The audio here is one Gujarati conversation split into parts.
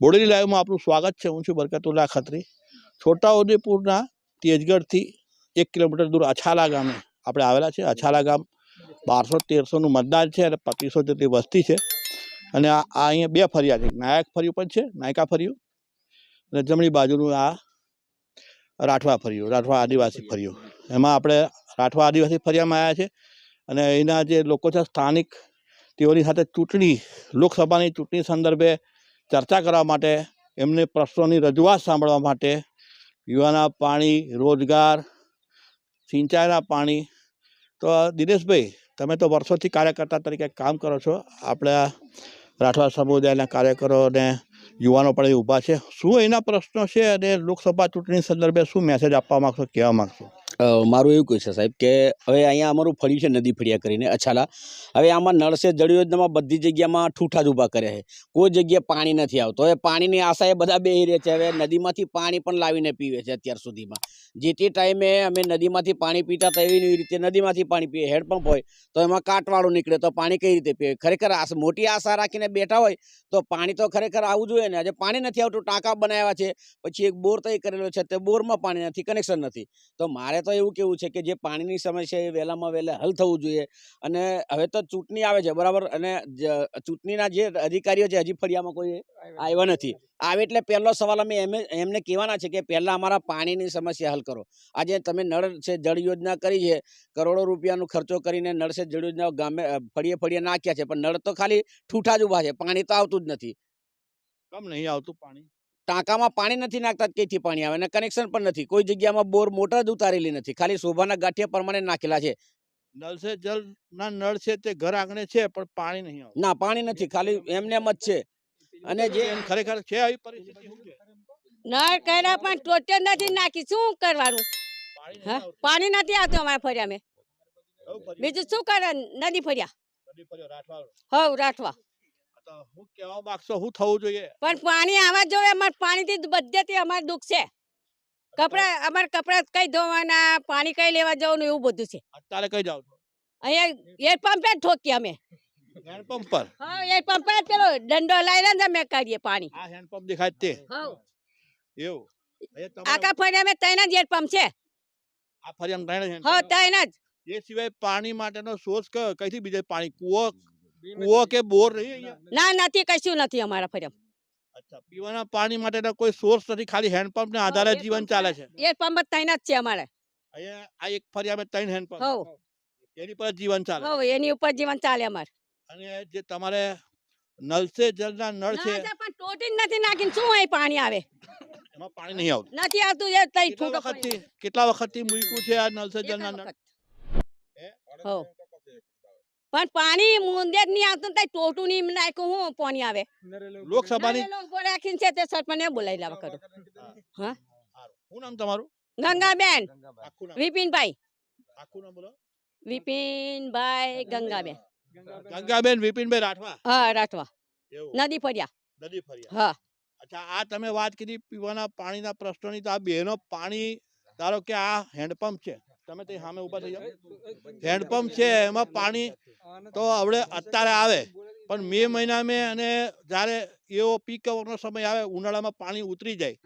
બોડેલી લાઈવમાં આપનું સ્વાગત છે. હું છું બરકતુલ્લા ખત્રી. છોટાઉદેપુરના તેજગઢથી એક કિલોમીટર દૂર અછાલા ગામે આપણે આવેલા છે અછાલા ગામ બારસો તેરસોનું મતદાન છે અને પચીસો જેટલી વસ્તી છે. અને આ અહીંયા બે ફરિયા છે. નાયક ફર્યું પણ છે, નાયકા ફર્યું અને જમણી બાજુનું આ રાઠવા ફર્યું, રાઠવા આદિવાસી ફર્યું. એમાં આપણે રાઠવા આદિવાસી ફરિયામાં આવ્યા છે અને અહીંના જે લોકો છે, સ્થાનિક તેઓની સાથે ચૂંટણી, લોકસભાની ચૂંટણી સંદર્ભે ચર્ચા કરવા માટે, એમને પ્રશ્નોની રજૂઆત સાંભળવા માટે પીવાના પાણી, રોજગાર, સિંચાઈના પાણી. તો દિનેશભાઈ, તમે તો વર્ષોથી કાર્યકર્તા તરીકે કામ કરો છો. આપણા રાઠવા સમુદાયના કાર્યકરો અને યુવાનો પણ ઊભા છે. શું એના પ્રશ્નો છે? અને લોકસભા ચૂંટણી સંદર્ભે શું મેસેજ આપવા માગશો, કહેવા માગશો? મારું એવું કહે છે સાહેબ કે હવે અહીંયા અમારું ફળ્યું છે નદી ફળિયા કરીને, અછાલા. હવે આમાં નળ સે જળ યોજનામાં બધી જગ્યામાં ઠૂઠા જ ઊભા કર્યા છે. કોઈ જગ્યાએ પાણી નથી આવતું. હવે પાણીની આશાએ બધા બેહી રહે છે. હવે નદીમાંથી પાણી પણ લાવીને પીવે છે અત્યાર સુધીમાં. જે તે ટાઈમે અમે નદીમાંથી પાણી પીતા હતા એવી રીતે નદીમાંથી પાણી પીએ હેડપંપ હોય, તો એમાં કાટવાળું નીકળે તો પાણી કઈ રીતે પીવે ખરેખર આશ મોટી આશા રાખીને બેઠા હોય, તો પાણી તો ખરેખર આવવું જોઈએ ને. આજે પાણી નથી આવતું, ટાંકા બનાવ્યા છે, પછી એક બોર તય કરેલો છે, તે બોરમાં પાણી નથી, કનેક્શન નથી. તો મારે તો એવું કેવું છે કે જે પાણીની સમસ્યા એ વહેલામાં વહેલા હલ થવું જોઈએ. અને હવે તો ચૂંટણી આવે છે બરાબર? અને ચૂંટણીના જે અધિકારીઓ છે હજી ફળિયામાં કોઈ આવ્યા નથી. આવે એટલે પહેલો સવાલ અમે એમ એમને કહેવાના છે કે પહેલાં અમારા પાણીની સમસ્યા હલ કરો. આજે તમે નળ છે જળ યોજના કરી છે કરોડો રૂપિયાનો ખર્ચો કરીને નળ છે જળ યોજના ગામે ફળીએ ફળીએ નાખ્યા છે પણ નળ તો ખાલી ઠૂઠા જ ઊભા છે પાણી તો આવતું જ નથી. કેમ નહીં આવતું પાણી? ટાંકામાં પાણી નથી નાખતા ક્યાંથી પાણી આવે અને કનેક્શન પણ નથી. કોઈ જગ્યામાં બોર મોટર જ ઉતારેલી નથી. ખાલી શોભાના ગાંઠિયા પ્રમાણે નાખેલા છે. નળ છે જલ ના નળ છે તે ઘર આંગણે છે પણ પાણી નહીં આવે ના પાણી નથી. ખાલી એમને એમ જ છે. અને જે એમ ખરેખર છે આવી પરિસ્થિતિ? નળ કર્યા પણ ટોટે નથી નાખી. શું કરવાનું? પાણી નથી આવતું. અમારે ફર્યા મેં બીજું શું કરે? નદી ફર્યા હવ રાઠવા. હું કહેવા માંગતો હું થવું જોઈએ. પણ પાણી આવવા જોઈએ અમારે પાણીથી બધેથી અમારે દુઃખ છે. કપડા અમારે કપડા કઈ ધોવાના પાણી કઈ લેવા જવાનું એવું બધું છે. અત્યારે કઈ જાવ અહીંયા એર પંપે જ ઠોકીએ અમે. હેન્ડપંપ પર? હા એર પંપ પર પેલો દંડો લઈને જ અમે કરીએ પાણી. આ હેન્ડપંપ દેખાય તે. હા. એવું. અહીંયા તમારે આખા ફરી મેં ત્રણ જ હેન્ડ પંપ છે. આ ફરિયામાં ત્રણ જ હા તૈના જ. એ સિવાય પાણી માટેનો સોર્સ કયો? કઈથી બીજે પાણી? કૂવો કૂવો કે બોર નહીં અહીંયા? ના નથી કશું નથી અમારા ફર્યા અચ્છા પીવાના પાણી માટેનો કોઈ સોર્સ નથી ખાલી હેન્ડપંપ ને આધારે જીવન ચાલે છે. એ પંપ જ ત્રણ છે અમારે. અહીંયા આ એક ફરિયામાં ત્રણ હેન્ડપંપ હવ. એની પર જીવન ચાલે. હવ એની ઉપર જીવન ચાલે અમારે. અને જે તમારે નલ સે જલના નળ છે. પણ ટોટી નથી નાખીને શું હોય પાણી આવે? એમાં પાણી નહીં આવતું. નથી આવતું એ તઈ કેટલા છૂટો કેટલા વખતથી મૂક્યું છે આ નલ સે જલના નળ? હે? પણ પાણી મુંદેર નહીં આવતું તઈ ટોટું નહીં નાખ્યું હું પાણી આવે. લોકસભાની રાખીને છે તે સરપંચને બોલાવી લાવવા કરો. શું નામ તમારું? ગંગાબેન. વિપિનભાઈ. આખું નામ બોલો. વિપિનભાઈ ગંગાબેન. ગંગાબેન. વિપિનભાઈ રાઠવા? હા રાઠવા. નદી ફર્યા. નદી ફર્યા. હા. અચ્છા આ તમે વાત કરી પીવાના પાણીના પ્રશ્નોની તો આ બેનો પાણી ધારો કે આ હેન્ડપંપ છે તમે તે સામે ઊભા થઈ જાઓ. હેન્ડપંપ છે એમાં પાણી તો હવે અત્યારે આવે પણ મે મહિના મેં અને જ્યારે એવો પીક નો સમય આવે ઉનાળામાં પાણી ઉતરી જાય.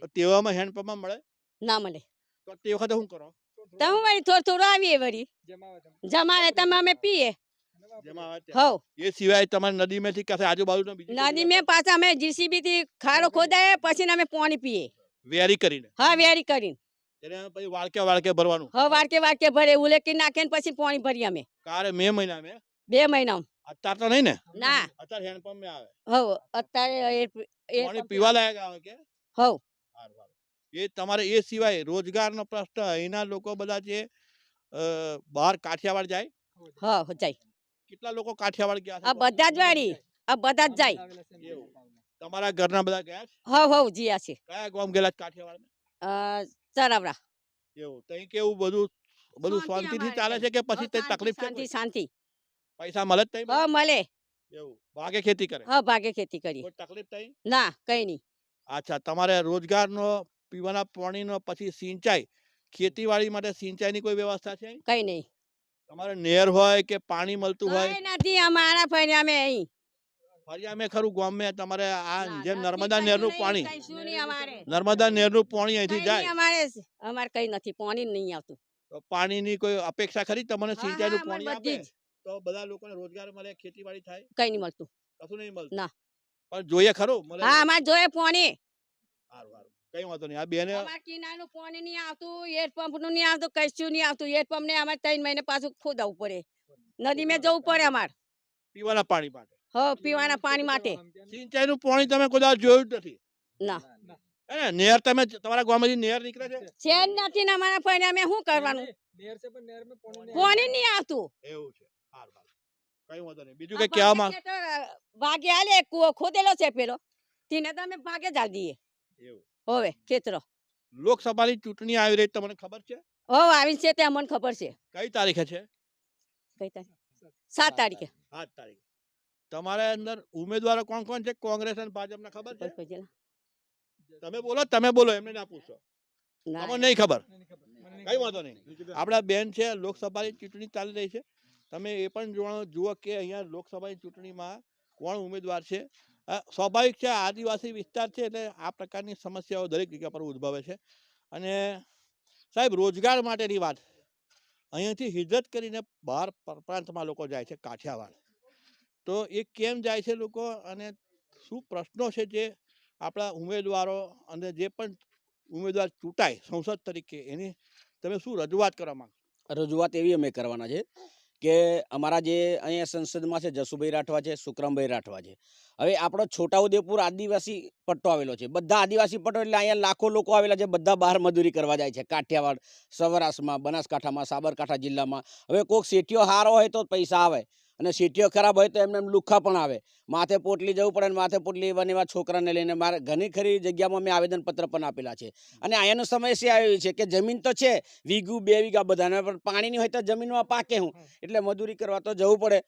તો તેવામાં હેન્ડપંપમાં મળે? ના મળે. તો તે વખતે શું કરો? તો હું વળી થોડું થોડું આવીએ વળી. જમાવે તમે. અમે પીએ. એ સિવાય તમારી નદીમાંથી કશે આજુબાજુનો બીજી કોઈ નદી મેં પાછા અમે જીસીબી થી ખાડો ખોદાય પછી અમે પાણી પીએ. વેરી કરીને. હા વેરી કરીને. એને પછી વાળકે વાળકે ભરવાનું. હવે વાડકે વાડકે ભરે ઉલેકી નાખીને પછી પાણી ભરીએ અમે. કારે મે મહિના મેં. બે મહિના અત્યારે તો નહીં ને? ના. અત્યારે હેન્ડપંપ મેં આવે. હવ અત્યારે એ- એ પાણી પીવા લાયક આવે કે? હવ. હારું, હારું. એ તમારે એ સિવાય રોજગારનો પ્રશ્ન અહીંના લોકો બધા જે બહાર કાઠિયાવાડ જાય. હા જાય. કેટલા લોકો કાઠિયાવાડ ગયા છે? આ બધા જ વાળી આ બધા જ જાય. તમારા ઘરના બધા ગયા છે? હવ હવ જીયા છે. કયા ગામ ગયેલા કાઠિયાવાડ અ, એવું તઈ કેવું બધું બધું શાંતિથી ચાલે છે કે પછી તઈ તકલીફ છે શાંતિ શાંતિ. પૈસા મળે તઈ હા મળે. એવું ભાગે ખેતી કરે? હા ભાગે ખેતી કરી કોઈ તકલીફ તઈ ના કઈ નહીં. અચ્છા તમારે રોજગારનો પીવાના પાણીનો પછી સિંચાઈ ખેતીવાડી માટે સિંચાઈની કોઈ વ્યવસ્થા છે કઈ નહીં. તમારે નહેર હોય કે પાણી મળતું હોય? નથી અમારા અમે અહીં ફરિયા મેં ખરું ગામ મેં તમારે આ જેમ નર્મદા નહેરનું પાણી. નર્મદા નહેરનું પાણી અહીંથી કઈ જાય. અમારે અમારે કઈ નથી પાણી નહીં આવતું. તો પાણીની કોઈ અપેક્ષા ખરી? તમને સિંચાઈનું પાણી આપે? તો બધા લોકોને રોજગાર મળે ખેતીવાડી થાય? કઈ નહીં મળતું. કશું નહીં મળતું? ના. પણ જોઈએ ખરું મળે હા અમારે જોઈએ પાણી. સારું સારું. કઈ વાંધો નહીં. આ બેને અમારે કિનારનું પાણી નહીં આવતું હેડ પંપનું નહીં આવતું કશું નહીં આવતું. હેડ પંપ ને અમારે ત્રણ મહિને પાછું ખોદાવવું પડે. નદી મેં જવું પડે અમારે. પીવાના પાણી માટે. હ પીવાના પાણી માટે. સિંચાઈનું પાણી તમે કદાચ જોયું નથી. ના. હે ને તમે તમારા ગામમાંથી નહેર નીકળે છે? છે નથી ને અમારા ભાઈને અમે શું કરવાનું? પાણી નહીં આવતું. એવું છે. સારું સારું કઈ વાંધો નહીં. બીજું કઈ ભાગે આલે કૂવો ખોદેલો છે પેલો તેને તો અમે ભાગે જ આલી દઈએ એવું. હવે ખેતરો. લોકસભાની ચૂંટણી આવી રહી તમને ખબર છે? હવે આવી છે તે અમને ખબર છે. કઈ તારીખે છે? કઈ તારીખ? સાત તારીખે. સાત તારીખે. તમારા અંદર ઉમેદવારો કોણ કોણ છે? કોંગ્રેસ અને ભાજપના ખબર છે? જણા. તમે બોલો તમે બોલો એમને ના પૂછો. ના તમને નહીં ખબર? કઈ વાંધો નહીં. આપણા બેન છે લોકસભાની ચૂંટણી ચાલી રહી છે. તમે એ પણ જોવા જુઓ કે અહીંયા લોકસભાની ચૂંટણીમાં કોણ ઉમેદવાર છે? સ્વાભાવિક છે આદિવાસી વિસ્તાર છે એટલે આ પ્રકારની સમસ્યાઓ દરેક જગ્યા પર ઉદ્ભવે છે. અને સાહેબ રોજગાર માટેની વાત અહીંયાથી હિજરત કરીને બહાર પ્રાંતમાં લોકો જાય છે કાઠિયાવાડ. તો એ કેમ જાય છે લોકો? અને શું પ્રશ્નો છે જે આપણા ઉમેદવારો અને જે પણ ઉમેદવાર ચૂંટાય સંસદ તરીકે, એની તમે શું રજૂઆત કરવા માંગો? રજૂઆત એવી અમે કરવાના છે કે અમારા જે અહીંયા સંસદમાં છે જસુભાઈ રાઠવા છે સુક્રમભાઈ રાઠવા છે. હવે આપણો છોટાઉદેપુર આદિવાસી પટ્ટો આવેલો છે. બધા આદિવાસી પટ્ટો એટલે અહીંયા લાખો લોકો આવેલા છે, બધા બહાર મજૂરી કરવા જાય છે. કાઠિયાવાડ, સૌરાષ્ટ્રમાં, બનાસકાંઠામાં, સાબરકાંઠા જિલ્લામાં. હવે કોઈક શેઠિયો હારો હોય તો પૈસા આવે. અને સીટીઓ ખરાબ હોય તો એમને એમ લુખ્ખા પણ આવે. માથે પોટલી જવું પડે અને માથે પોટલી એવા એવા છોકરાને લઈને મારે ઘણી ખરી જગ્યામાં મેં આવેદનપત્ર પણ આપેલા છે. અને અહીંયાનો સમસ્યા એવી છે કે જમીન તો છે વીઘું બે વીઘા બધાને પણ પાણીની હોય તો જમીનમાં પાકે હું. એટલે મજૂરી કરવા તો જવું પડે.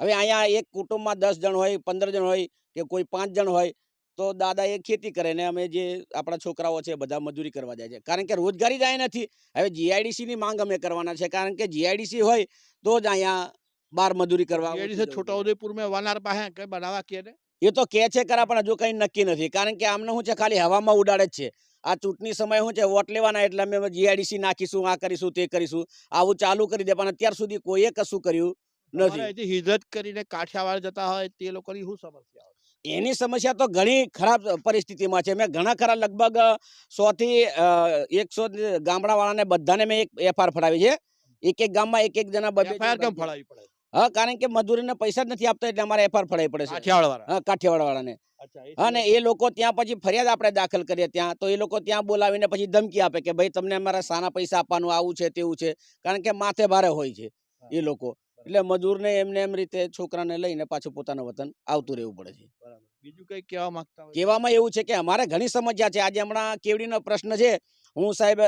હવે અહીંયા એક કુટુંબમાં દસ જણ હોય પંદર જણ હોય કે કોઈ પાંચ જણ હોય તો દાદા એ ખેતી કરે ને અમે જે આપણા છોકરાઓ છે બધા મજૂરી કરવા જાય છે. કારણ કે રોજગારી જાય નથી. હવે જીઆઈડીસીની માંગ અમે કરવાના છે. કારણ કે જીઆઈડીસી હોય તો જ અહીંયા બાર મજૂરી કરવા છોટાઉદેપુર મેં વાનાર પાસે કઈ બનાવવા કે એ તો કે છે ખરા પણ હજુ કઈ નક્કી નથી. કારણ કે આમને શું છે ખાલી હવામાં ઉડાડે જ છે. આ ચૂંટણી સમય શું છે વોટ લેવાના એટલે અમે જીઆઈડીસી નાખીશું આ કરીશું તે કરીશું. આવું ચાલુ કરી દે પણ અત્યાર સુધી કોઈએ કશું કર્યું નથી. હિજરત કરીને કાઠિયાવાડ જતા હોય તે લોકોની શું સમસ્યા એની સમસ્યા તો ઘણી ખરાબ પરિસ્થિતિમાં છે. મેં ઘણા ખરા લગભગ સો થી એકસો ગામડાવાળાને બધાને મેં એક એફઆર ફડાવી છે. એક એક ગામમાં એક એક જણા બધા કેમ ફળાવી પડે? હા કારણ કે મજૂરીને પૈસા જ નથી આપતા એટલે અમારે એફઆર ફડાવી પડે છે. કાઠિયાવાડ હા કાઠિયાવાડ વાળાને અને એ લોકો ત્યાં પછી ફરિયાદ આપણે દાખલ કરીએ ત્યાં તો એ લોકો ત્યાં બોલાવીને પછી ધમકી આપે કે ભાઈ તમને અમારા સાના પૈસા આપવાનું આવું છે તેવું છે. કારણ કે માથે ભારે હોય છે એ લોકો. એટલે મજૂરને એમને એમ રીતે છોકરાને લઈને પાછું પોતાના વતન આવતું રહેવું પડે છે. બીજું કઈ કહેવા માંગતા કહેવામાં એવું છે કે અમારે ઘણી સમસ્યા છે. આજે હમણાં કેવડીનો પ્રશ્ન છે. હું સાહેબ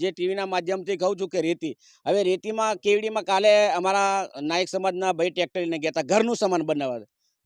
જે ટીવીના માધ્યમથી કહું છું કે રેતી. હવે રેતીમાં કેવડીમાં કાલે અમારા નાયક સમાજના ભાઈ ટ્રેક્ટર લઈને ગયા હતા. ઘરનું સામાન બનાવવા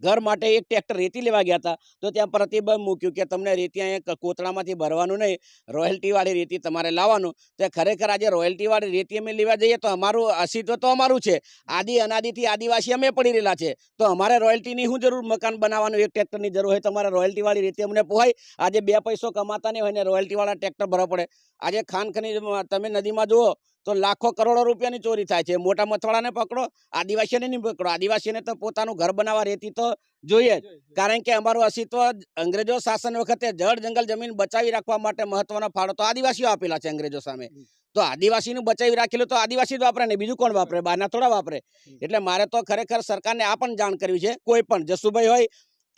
ઘર માટે એક ટ્રેક્ટર રેતી લેવા ગયા હતા. તો ત્યાં પ્રતિબંધ મૂક્યું કે તમને રેતી અહીંયા કોતળામાંથી ભરવાનું નહીં, રોયલ્ટીવાળી રેતી તમારે લાવવાનું. તો ખરેખર આજે રોયલ્ટીવાળી રેતી અમે લેવા જઈએ તો અમારું અસ્તિત્વ તો અમારું છે. આદિ અનાદિથી આદિવાસી અમે પડી રહેલા છે. તો અમારે રોયલ્ટીની શું જરૂર મકાન બનાવવાનું, એક ટ્રેક્ટરની જરૂર હોય તમારે રોયલ્ટીવાળી રીતે અમને પોહાય. આજે બે પૈસો કમાતા નહીં હોય ને રોયલ્ટીવાળા ટ્રેક્ટર ભરવા પડે. આજે ખાન ખનીજમાં તમે નદીમાં જુઓ તો લાખો કરોડો રૂપિયાની ચોરી થાય છે. મોટા મથવાડાને પકડો આદિવાસીને નહીં પકડો. આદિવાસીને તો પોતાનું ઘર બનાવવા રહેતી તો જોઈએ. જ કારણ કે અમારું અસ્તિત્વ અંગ્રેજો શાસન વખતે જળ જંગલ જમીન બચાવી રાખવા માટે મહત્વનો ફાળો તો આદિવાસીઓ આપેલા છે અંગ્રેજો સામે. તો આદિવાસીનું બચાવી રાખેલું તો આદિવાસી જ વાપરે ને બીજું કોણ વાપરે? બહારના થોડા વાપરે. એટલે મારે તો ખરેખર સરકારને આ પણ જાણ કરવી છે. કોઈ પણ જસુભાઈ હોય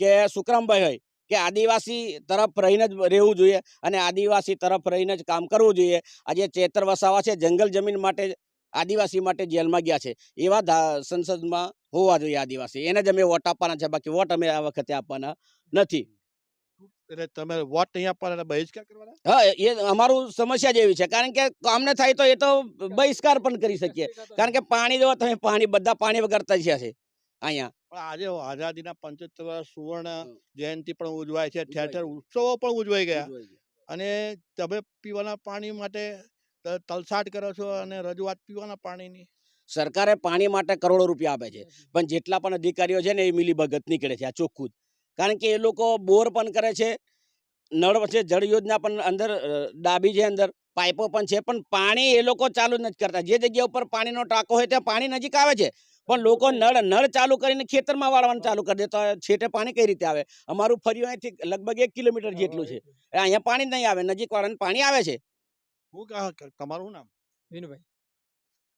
કે સુકરામભાઈ હોય કે આદિવાસી તરફ રહીને જ રહેવું જોઈએ અને આદિવાસી તરફ રહીને જ કામ કરવું જોઈએ. આજે ચેતર વસાવા છે જંગલ જમીન માટે આદિવાસી માટે જેલમાં ગયા છે. એવા સંસદમાં હોવા જોઈએ આદિવાસી. એને જ અમે વોટ આપવાના છે. બાકી વોટ અમે આ વખતે આપવાના નથી. એટલે તમે વોટ નહીં આપવાના બહિષ્કાર કરવાના? હા એ અમારું સમસ્યા જ એવી છે. કારણ કે કામને થાય તો એ તો બહિષ્કાર પણ કરી શકીએ. કારણ કે પાણી જો તમે પાણી બધા પાણી વગર તજ્યા છે અહીંયા. પણ આજે આઝાદીના પંચોતેર વર્ષ સુવર્ણ. જયંતિ પણ ઉજવાય છે. ઠેર ઠેર ઉત્સવો પણ ઉજવાઈ ગયા. અને તમે પીવાના પાણી માટે તલસાટ કરો છો અને રજૂઆત પીવાના પાણીની. સરકારે પાણી માટે કરોડો રૂપિયા આપે છે. પણ જેટલા પણ અધિકારીઓ છે ને એ મિલીભગત નીકળે છે આ ચોખ્ખું કારણ કે એ લોકો બોર પણ કરે છે. નળ છે જળ યોજના પણ અંદર ડાબી છે અંદર પાઇપો પણ છે. પણ પાણી એ લોકો ચાલુ નથી કરતા. જે જગ્યા ઉપર પાણીનો ટાંકો હોય ત્યાં પાણી નજીક આવે છે. પણ લોકો નળ નળ ચાલુ કરીને ખેતરમાં વાળવાનું ચાલુ કરી દે તો છેટે પાણી કઈ રીતે આવે? અમારું ફર્યું અહીંથી લગભગ એક કિલોમીટર જેટલું છે. અહીંયા પાણી નહીં આવે નજીક વાળાને પાણી આવે છે. હું તમારું નામ? વિનુભાઈ.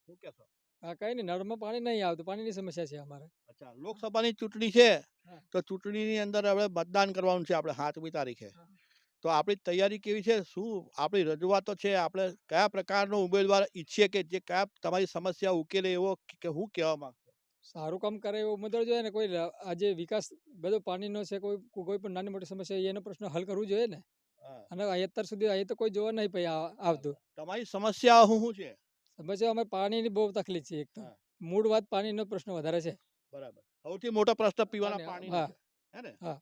શું કહેશો? હા કઈ નહીં નળમાં પાણી નહીં આવતું પાણીની સમસ્યા છે અમારે. અચ્છા લોકસભાની ચૂંટણી છે તો તો ચૂંટણીની અંદર હવે મતદાન કરવાનું છે આપણે સાતમી તારીખે. તો આપણી તૈયારી કેવી છે? શું આપણી રજૂઆતો છે? આપણે કયા પ્રકારનો ઉમેદવાર ઈચ્છીએ કે જે કયા તમારી સમસ્યા ઉકેલે એવો કે- હું કહેવા માંગુ સારું કામ કરે એવો ઉમેદવાર જોઈએ ને કોઈ આજે વિકાસ બધો પાણીનો છે કોઈ કોઈ પણ નાની મોટી સમસ્યા એનો પ્રશ્ન હલ કરવું જોઈએ ને? અને અત્યાર સુધી અહીં તો કોઈ જોવા નહીં પછી આવતું. તમારી સમસ્યા શું શું છે? સમસ્યા અમે પાણીની બહુ તકલીફ છે એક તો. મૂળ વાત પાણીનો પ્રશ્ન વધારે છે. બરાબર. સૌથી મોટો પ્રશ્ન પીવાના પાણી, હા. હે ને? હા.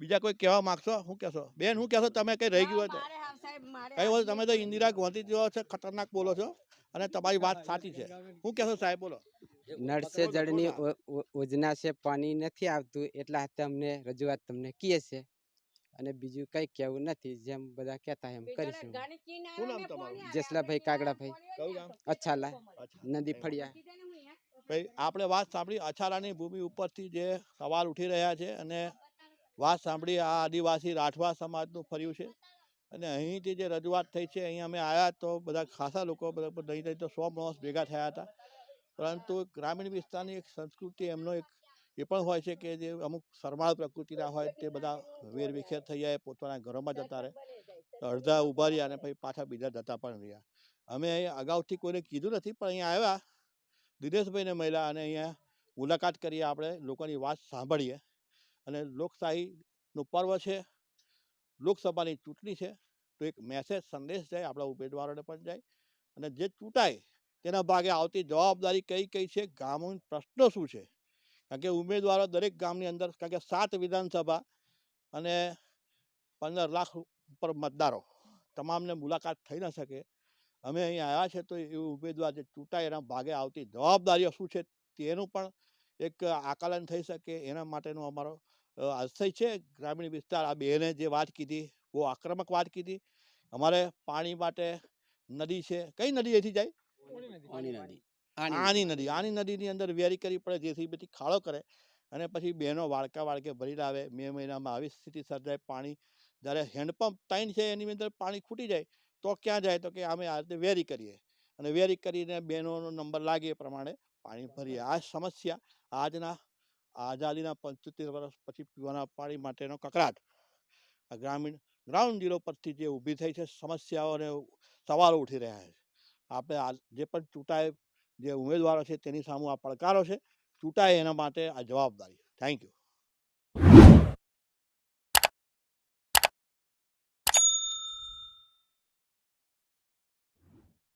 બીજા કોઈ કહેવા માંગશો? શું કહેશો? બેન શું કહેશો? તમે કઈ રહી ગયું હોય તો. મારે હા સાહેબ, મારે કઈ હા તમે તો ઇન્દિરા ગાંધી જેવો છે ખતરનાક બોલો છો અને તમારી વાત સાચી છે. શું કહેશો સાહેબ? બોલો. નળ સે જળની યોજના છે પાણી નથી આવતું એટલા હાથે અમને રજૂઆત તમને કીએ છે. અને બીજું કંઈ કહેવું નથી જેમ બધા કહેતા એમ કરીશું. શું નામ તમારું? જેસલાભાઈ, કાગડાભાઈ. અચ્છાલા નદી ફળિયા. ભાઈ આપણે વાત સાંભળી. અછારાની ભૂમિ ઉપરથી જે સવાલ ઉઠી રહ્યા છે અને વાત સાંભળી આ આદિવાસી રાઠવા સમાજનું ફર્યું છે. અને અહીંથી જે રજૂઆત થઈ છે, અહીં અમે આવ્યા તો બધા ખાસા લોકો નહીં થઈ તો સો માણસ ભેગા થયા હતા. પરંતુ ગ્રામીણ વિસ્તારની એક સંસ્કૃતિ એમનો એક એ પણ હોય છે કે જે અમુક શરમાળ પ્રકૃતિના હોય તે બધા વેરવિખેર થઈ જાય, પોતાના ઘરોમાં જતા રહે. અડધા ઊભા રહ્યા અને પછી પાછા બીજા જતા પણ રહ્યા. અમે અહીં અગાઉથી કોઈને કીધું નથી, પણ અહીંયા આવ્યા. દિનેશભાઈને મળ્યા અને અહીંયા મુલાકાત કરીએ આપણે લોકોની વાત સાંભળીએ. અને લોકશાહીનું પર્વ છે, લોકસભાની ચૂંટણી છે, તો એક મેસેજ સંદેશ જાય, આપણા ઉમેદવારોને પણ જાય અને જે ચૂંટાય તેના ભાગે આવતી જવાબદારી કઈ કઈ છે, ગામોના પ્રશ્નો શું છે? કારણ કે ઉમેદવારો દરેક ગામની અંદર, કારણ કે સાત વિધાનસભા અને પંદર લાખ ઉપર મતદારો, તમામને મુલાકાત થઈ ન શકે. અમે અહીં આવ્યા છે તો એ ઉમેદવાર જે ચૂંટાય એના ભાગે આવતી જવાબદારીઓ શું છે તેનું પણ એક આકલન થઈ શકે એના માટેનો અમારો આશય છે ગ્રામીણ વિસ્તાર. આ બેને જે વાત કીધી બહુ આક્રમક વાત કીધી. અમારે પાણી માટે નદી છે. કઈ નદી એથી જાય? નદી. આની નદી. આની નદીની અંદર વેરી કરવી પડે જેથી બધી ખાડો કરે અને પછી બહેનો વાળકા વાળકે ભરી લાવે. મે મહિનામાં આવી સ્થિતિ સર્જાય પાણી. જ્યારે હેન્ડપંપ ત્રણ છે એની અંદર પાણી ખૂટી જાય તો ક્યાં જાય? તો કે અમે આ રીતે વેરી કરીએ. અને વેરી કરીને બહેનોનો નંબર લાગે એ પ્રમાણે પાણી ભરીએ. આ સમસ્યા આજના આઝાદીના પંચોતેર વર્ષ પછી પીવાના પાણી માટેનો કકરાટ. આ ગ્રામીણ ગ્રાઉન્ડ ઝીરો પરથી જે ઊભી થઈ છે સમસ્યાઓને સવાલો ઉઠી રહ્યા છે. આપણે જે પણ ચૂંટાય જે ઉમેદવારો છે, તેની સામે આ પડકારો છે. ચૂંટાય એના માટે આ જવાબદારી થેન્ક યુ